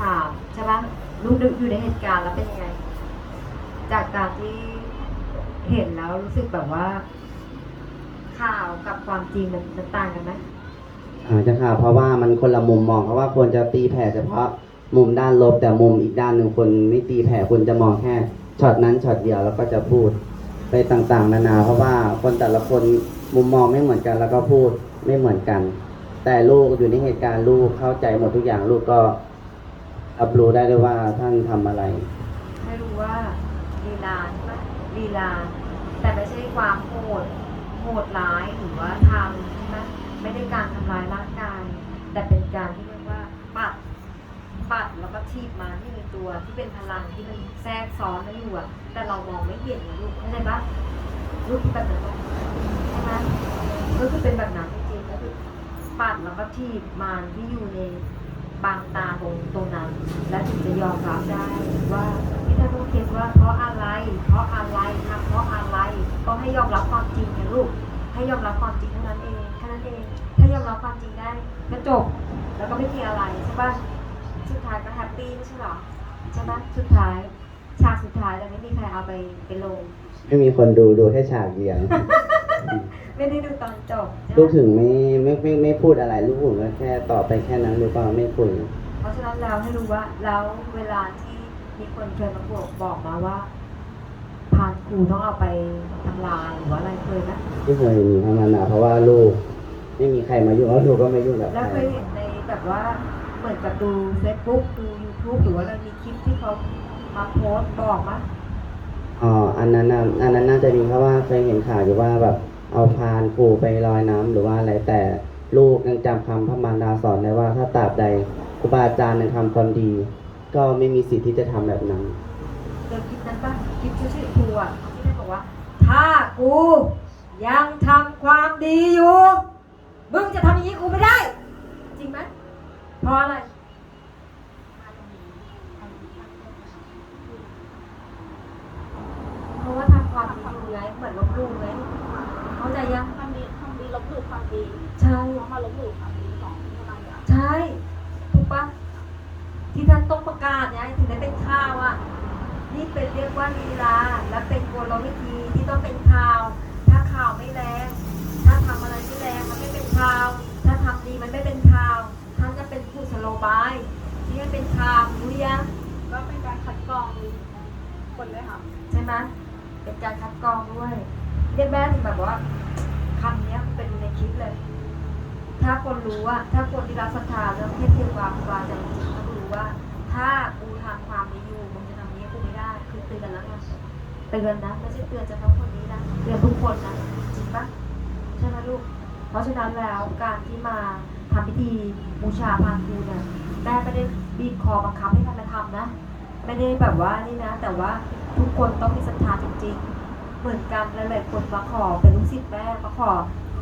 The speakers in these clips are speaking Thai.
ถามใช่ปะลูกอยู่ในเหตุการณ์แล้วเป็นยังไง จากการที่เห็นแล้วรู้สึกแบบว่า ข่าวกับความจริงมันมันต่างกันไหมอาจจะค่ะเพราะว่ามันคนละมุมมองเพราะว่าควรจะตีแผ่เฉพาะมุมด้านลบแต่มุมอีกด้านหนึ่งคนไม่ตีแผ่คุณจะมองแค่ช็อตนั้นช็อตเดียวแล้วก็จะพูดไปต่างๆ นานา เพราะว่าคนแต่ละคนมุมมองไม่เหมือนกันแล้วก็พูดไม่เหมือนกัน แต่ลูกอยู่ในเหตุการณ์ลูกเข้าใจหมดทุกอย่างลูกก็ รับรู้ได้ด้วยว่าท่านทำอะไร ให้รู้ว่าลีลาใช่ไหมลีลา แต่ไม่ใช่ความโหดโหดร้ายหรือว่าทำใช่ไหมไม่ได้การทำร้ายร่างกาย แต่เป็นการที่เรียกว่าปัดปัดแล้วก็ทีบมาที่มีตัวที่เป็นพลังที่มันแทรกซ้อนนั่นอยู่อะแต่เรามองไม่เห็นนะลูกเข้าใจปะลูกคิดแบบนั้นใช่ไหมก็คือเป็นแบบนั้นจริงๆก็คือปัดแล้วก็ทีบมารที่อยู่ในบางตาตรงตรงนั้น และถึงจะยอมรับได้ว่าที่ท่านต้องคิดว่าเพราะอะไร เพราะอะไรทำเพราะอะไรก็ให้ยอมรับความจริงนะลูกให้ยอมรับความจริงเท่านั้นเองแค่นั้นเอง ถ้ายอมรับความจริงได้ก็จบแล้วก็ไม่มีอะไรใช่ปะสุดท้ายก็แฮปปี้ไม่ใช่เหรอใช่ปะสุดท้ายฉากสุดท้ายแต่ไม่มีใครเอาไปไปลงไม่มีคนดูดูแค่ฉากเดียว ไม่ได้ดูตอนจบใช่ลูกไหมถึงไม่ไม่ไม่ไม่พูดอะไรลูกผมก็แค่ตอบไปแค่นั้นหรือเปล่าไม่คุย เพราะฉะนั้นเราให้รู้ว่าแล้วเวลาที่มีคนเคยมาบอกบอกมาว่าพานครูต้องเอาไปทำลายหรือว่าอะไรเคยไหมไม่เคยมีทั้งนั้นนะเพราะว่าลูก ไม่มีใครมายุ่งแล้วลูกก็ไม่ยุ่งกับแล้วใคเครยเห็นในแบบว่าเหมือนกับดูเฟซบุ๊กดู YouTube หรือว่าอะไรมีคลิปที่เขามาโพสต์บอกมั้ยอ๋ออันนั้นน่ะอันนั้นน่าจะมีเพราะว่าเคยเห็นข่าวอยู่ว่าแบบเอาพานครูไปลอยน้ำหรือว่าอะไรแต่ ลูกยังจำคำพระมารดาสอนได้ว่า ถ้าตราบใดครูบาอาจารย์ยังทำความดี ก็ไม่มีสิทธิ์ที่จะทำแบบนั้นเจอคลิปนั้นปะคลิปชื่อครูอะที่ได้บอกว่า ถ้ากูยังทำความดีอยู่ มึงจะทำอย่างนี้กูไม่ได้ จริงไหมเพราะอะไรเพราะว่าทำความดีอยู่ไงเหมือนลบหลู่ไงเข้าใจยังความดีความดีลบหลู่ความดี ลบหลู่ความดีของพระมารดาใช่ถูกปะที่ท่านต้องประกาศไงถึงได้เป็นข่าวอะนี่เป็นเรียกว่าลีลา และเป็นกลวิธีที่ต้องเป็นข่าว ถ้าข่าวไม่แรง ถ้าทำอะไรไม่แรงมันไม่เป็นข่าว ถ้าทำดีมันไม่เป็นข่าวท่านจะเป็นผู้สโลบายที่ให้เป็นข่าวรู้ยังก็เป็นการคัดกรองคนด้วยค่ะใช่ไหมเป็นการคัดกรองด้วยเรียกแม่ถึงแบบว่าคำเนี้ยเป็นในคลิปเลย ถ้าคนรู้ว่า ถ้าคนที่รับศรัทธาเรื่องเทพเทวาครูบาอาจารย์จริงๆเขารู้ว่า ถ้ากูทำความดีอยู่มึงจะทำนี้กูไม่ได้ คือเตือนแล้วไงเตือนนะไม่ใช่เตือนเฉพาะคนนี้นะเตือนทุกคนนะจริงปะใช่ไหมลูก เพราะฉะนั้นแล้วการที่มาทำพิธีบูชาพานครูเนี่ยแม่ไม่ได้บีบคอบังคับให้ใครมาทำนะไม่ได้แบบว่านี่นะ แต่ว่าทุกคนต้องมีศรัทธาจริงๆ เหมือนกันหลายๆคนมาขอเป็นลูกศิษย์แม่มาขอ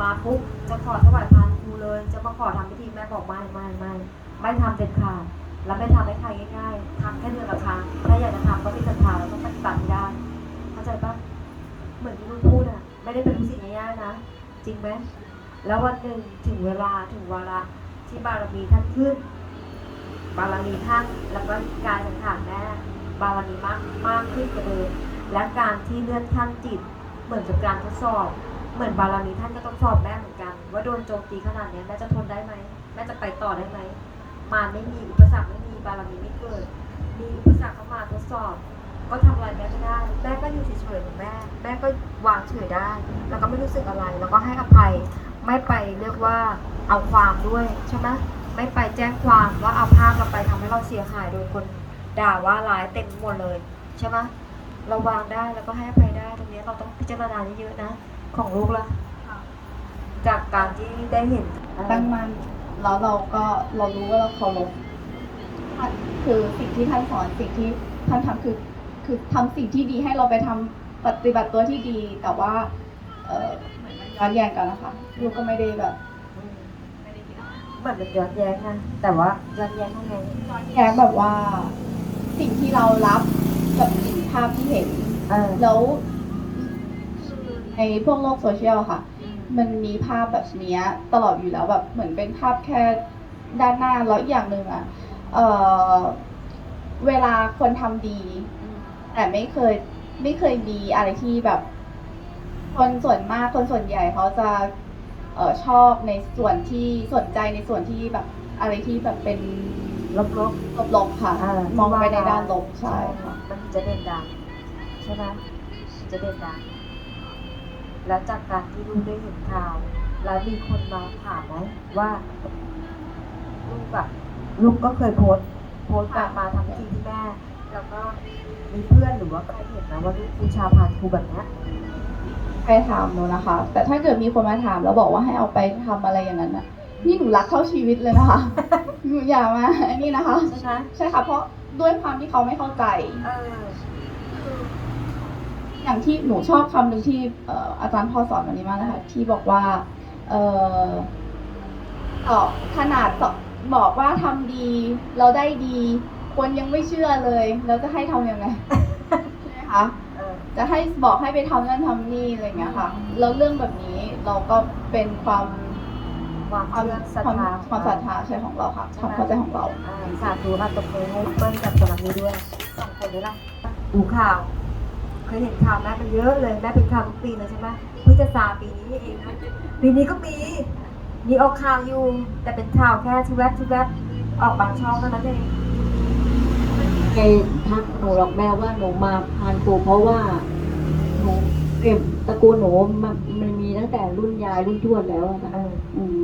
มาปุ๊บจะขอถวายพานครู เลย จะมาขอทำพิธีแม่บอกไม่ไม่ไม่ไม่ทำเด็ดขาดแล้วไม่ทำให้ใครง่ายๆทำแค่เดือนละครั้งถ้าอยากจะทำก็มีศรัทธาแล้วต้องปฏิบัติให้ได้เข้าใจปะเหมือนที่ลูกพูดอะ ไม่ได้เป็นลูกศิษย์ง่ายๆนะ จริงไหมแล้ววันหนึ่งถึงเวลาถึงวาระที่บารมีท่านขึ้น บารมีท่านแล้วก็การสังขารแม่บารมีมากมากขึ้นกว่าเดิมและการที่เลื่อนขั้นจิต เหมือนกับการทดสอบ เหมือนบารมีท่านก็ต้องสอบแม่เหมือนกัน ว่าโดนโจมตีขนาดนี้แม่จะทนได้ไหมแม่จะไปต่อได้ไหมมาไม่มีอุปสรรคไม่มีบารมีไม่เกิด มีอุปสรรคเข้ามาทดสอบ ก็ทำอะไรแม่ไม่ได้ แม่ก็อยู่เฉยๆของแม่ แม่ก็วางเฉยได้ แล้วก็ไม่รู้สึกอะไร แล้วก็ให้อภัย ไม่ไปเรียกว่าเอาความด้วยใช่ไหมไม่ไปแจ้งความว่าเอาภาพเราไปทำให้เราเสียหายโดยคนด่าว่าร้ายเต็มหมดเลยใช่ไหมเราวางได้แล้วก็ให้อภัยได้ตรงนี้เราต้องพิจารณาเยอะๆนะ ของลูกละ จากการที่ได้เห็นตั้งมันแล้วเราก็เรารู้ว่าเราเคารพท่านคือสิ่งที่ท่านสอนสิ่งที่ท่านทำคือคือทำสิ่งที่ดีให้เราไปทำปฏิบัติตัวที่ดี แต่ว่า เออเหมือนมันย้อนแย้งกันนะคะลูกก็ไม่ได้แบบอืมเหมือนเป็นย้อนแย้งนะแต่ว่าย้อนแย้งยังไงแย้งแบบว่า สิ่งที่เรารับกับสิ่งภาพที่เห็นเออแล้วในพวกโลกโซเชียลค่ะ มันมีภาพแบบเนี้ยตลอดอยู่แล้วแบบเหมือนเป็นภาพแค่ด้านหน้าแล้วอีกอย่างหนึ่งอะเอ่อเวลาคนทำดี แต่ไม่เคยไม่เคยมีอะไรที่แบบ คนส่วนมากคนส่วนใหญ่เขาจะเออชอบในส่วนที่สนใจในส่วนที่แบบอะไรที่แบบเป็นลบลบๆค่ะอ่ามมองไปในที่ว่าด้านลบใช่ค่ะมันจะเด่นดังใช่ไหมจะเด่นดัง แล้วจากการที่ลูกได้เห็นข่าว แล้วมีคนมาถามไหมว่าลูกอะลูกก็เคยโพสต์โพสต์กลับมาทำทีที่แม่ แล้วก็มีเพื่อนหรือว่าใครเห็นนะว่าลูกบูชาผ่านครูแบบเนี้ยไปถามหนูนะคะ แต่ถ้าเกิดมีคนมาถามแล้วบอกว่าให้เอาไปทำอะไรอย่างนั้นน่ะนี่หนูรักเท่าชีวิตเลยนะคะหนูอย่ามาอันนี้นะคะ ใช่ไหมใช่ค่ะ เพราะด้วยความที่เขาไม่เข้าใจ เออคือ อย่างที่หนูชอบคำหนึ่งที่เอ่ออาจารย์พ่อสอนวันนี้มากนะคะที่บอกว่าเออต่อขนาดต่อบอกว่าทำดี เราได้ดี คนยังไม่เชื่อเลยแล้วจะให้ทำยังไงใช่ไหมคะเออจะให้บอกให้ไปทำนั่นทำนี่อะไรอย่างเงี้ยค่ะแล้วเรื่องแบบนี้เราก็เป็นความความความเชื่อศรัทความธาความศรัทธาใช่ของเราค่ะความเข้าใจของเราอ่าสาธุค่ะตบมือให้เปิ้ลกับสำนักนี้ด้วยสองคนนี้ล่ะดูข่าว เคยเห็นข่าวแม่มันเยอะเลยแม่เป็นข่าวทุกปีเลยใช่ไหมเพิ่งจะซาปีนี้เองนะปีนี้ก็มีมีออกข่าวอยู่ แต่เป็นข่าวแค่ชุแวบชุแวบออกบางช่องเท่านั้นเองแกทักหนูหรอกแม่ว่าหนูมาพานครูเพราะว่าหนูเก็บตระกูลหนูมันมันมีตั้งแต่รุ่นยายรุ่นทวดแล้วอะนะเอออืม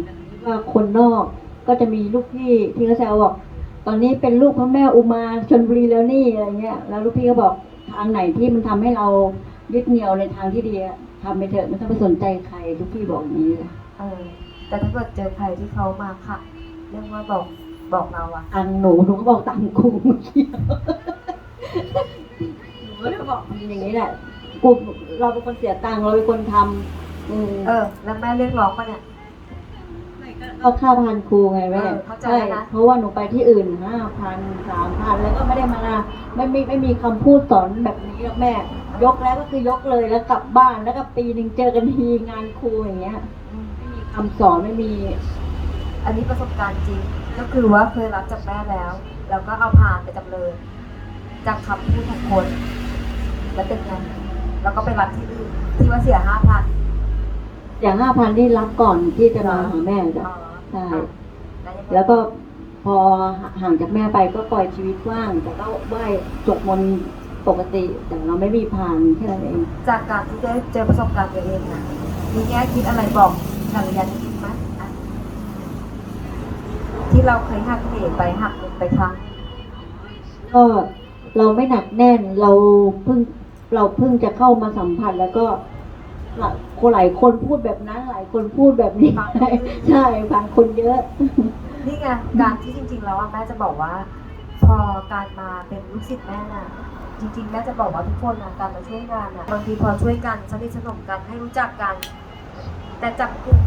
ว่าคนนอกก็จะมีลูกพี่ที่เขาแซวบอกตอนนี้เป็นลูกพระแม่อุมาชนบุรีแล้วนี่อะไรเงี้ย แล้วลูกพี่ก็บอก ทางไหนที่มันทำให้เรายึดเหนี่ยวในทางที่ดีอะทำไปเถอะไม่ต้องไปสนใจใครลูกพี่บอกอย่างนี้เลยเออแต่ถ้าเกิดเจอใครที่เขามาค่ะเรียกว่าบอกบอกเราอะทางหนูหนูก็บอกตามครูเมื่อกี้หนูก็เลยบอกอย่างนี้แหละกูเราเป็นคนเสียตังค์เราเป็นคนทำอืมเออ แล้วแม่เรียกร้องปะเนี่ย ก็ค่าพันครูไงแม่เออเข้าใจใช่แล้วนะเพราะว่าหนูไปที่อื่นห้าพันสามพันแล้วก็ไม่ได้มาละไม่มีไม่มีคำพูดสอนแบบนี้หรอกแม่ ยกแล้วก็คือยกเลยแล้วกลับบ้านแล้วก็ปีหนึ่งเจอกันทีงานครูอย่างเงี้ยอืมไม่มีคำสอนไม่มี อันนี้ประสบการณ์จริง ก็คือว่าเคยรับจากแม่แล้ว แล้วก็เอาผ่านไปจำเลย จากคำพูดของคน แล้วเป็นไงแล้วก็ไปรับที่อื่นที่ว่าเสียห้าพัน อย่างห้าพันที่รับก่อนที่จะมาหาแม่จ้ะ ใช่แล้วก็พอห่างจากแม่ไปก็ปล่อยชีวิตว่าง แต่ก็ไหว้สวดมนต์ปกติ แต่เราไม่มีพานแค่นั้นเอง จากการที่ได้เจอประสบการณ์ตัวเองนะมีแง่คิดอะไรบอกกัลยาณมิตรไหมอะที่เราเคยหักเหไปหักเงินไปครั้งก็เราไม่หนักแน่นเราเพิ่งเราเพิ่งจะเข้ามาสัมผัสแล้วก็หลาย คนหลายคนพูดแบบนั้นหลายคนพูดแบบนี้ใช่บางคนเยอะ นี่ไงการที่จริง ๆ แล้วอะแม่จะบอกว่า พอการมาเป็นลูกศิษย์แม่น่ะจริงๆแม่จะบอกว่าทุกคนนะการมาช่วยงานน่ะบางทีพอช่วยกันสนิทสนมกันให้รู้จักกัน แต่จับกลุ่ม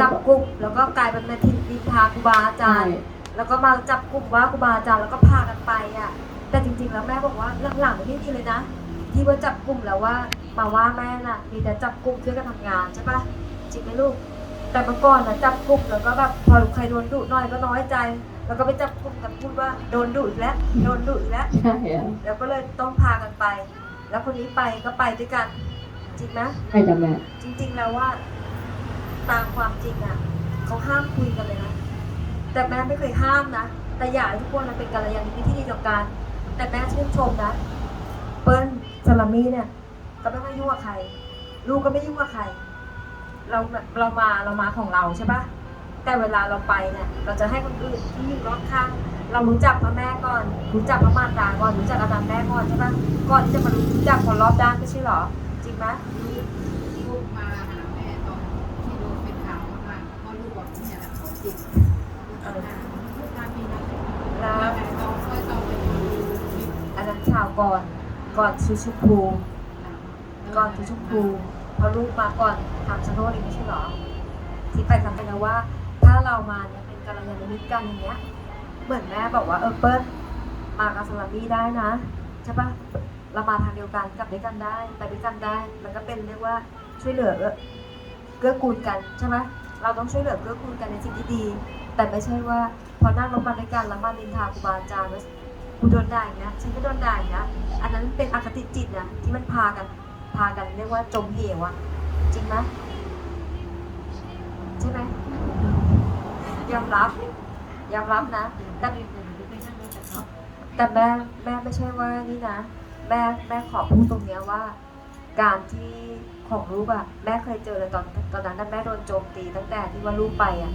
จับกลุ่มแล้วก็กลายเป็นนาทีนินทาครูบาอาจารย์ แล้วก็มาจับกลุ่มว่าครูบาอาจารย์แล้วก็พากันไปอะ แต่จริง ๆ แล้วแม่บอกว่าหลังๆไม่มีเลยนะ ที่ว่าจับกลุ่มแล้วว่ามาว่าแม่น่ะ มีแต่จับกลุ่มช่วยกันทำงานใช่ปะจริงไหมลูก แต่เมื่อก่อนนะจับกลุ่มแล้วก็แบบพอใครโดนดุหน่อยก็น้อยใจ แล้วก็ไปจับกลุ่มกันพูดว่าโดนดุอีกแล้วโดนดุอีกแล้วใช่อะแล้วก็เลยต้องพากันไป แล้วคนนี้ไปก็ไปด้วยกัน จริงไหมใช่จ้ะแม่จริง ๆ แล้วว่า ตามความจริงอะเขาห้ามคุยกันเลยนะแต่แม่ไม่เคยห้ามนะแต่อยากให้ทุกคนมันเป็นกัลยาณมิตรที่ดีต่อกันแต่แม่ชื่นชมนะ เปิ้ลซาลามี่เนี่ยก็ไม่ค่อยยุ่งกับใคร ลูกก็ไม่ยุ่งกับใคร เราเรามาเรามาของเราใช่ปะแต่เวลาเราไปเนี่ย เราจะให้คนอื่นที่อยู่รอบข้าง เรารู้จักพระแม่ก่อน รู้จักพระมารดาก่อนรู้จักอาจารย์แม่ก่อนใช่ปะก่อนที่จะมารู้จักคนรอบด้านไม่ใช่เหรอ จริงไหมลูกมาหาแม่ตอนที่ลูกเป็นข่าวมากๆเพราะลูกบอกเนี่ยแหละขอจิตตอนนั้นลูกมาปีนั้นแล้วแล้วแต่ต้องค่อยต้องไปดูคลิปอันนั้นข่าวก่อน ก่อนชูชมพูก่อนชูชมพูพอลูกมาก่อนทำชะโนดอีกไม่ใช่เหรอที่ไปทำไปแล้วว่า ถ้าเรามาเนี่ยเป็นกัลยาณมิตรกันอย่างเงี้ย เหมือนแม่บอกว่าเออเปิ้ลมากับสลามี่ได้นะใช่ปะเรามาทางเดียวกันกลับด้วยกันได้ไปด้วยกันได้ มันก็เป็นเรียกว่าช่วยเหลือเกื้อกูลกันใช่ไหมเราต้องช่วยเหลือเกื้อกูลกันในสิ่งที่ดี แต่ไม่ใช่ว่าพอนั่งรถมาด้วยกันแล้วมานินทาครูบาอาจารย์ กูโดนด่าอย่างนะฉันก็โดนด่าอย่างนะอันนั้นเป็นอคติจิตนะที่มันพากัน พากันเรียกว่าจมเหวอะจริงไหมใช่ไหมยอมรับยอมรับนะแต่แต่แม่แม่ไม่ใช่ว่านี่นะ แม่แม่ขอพูดตรงเนี้ยว่า การที่ของลูกอะแม่เคยเจอเลยตอนตอนนั้นแม่โดนโจมตีตั้งแต่ที่ว่าลูกไปอะ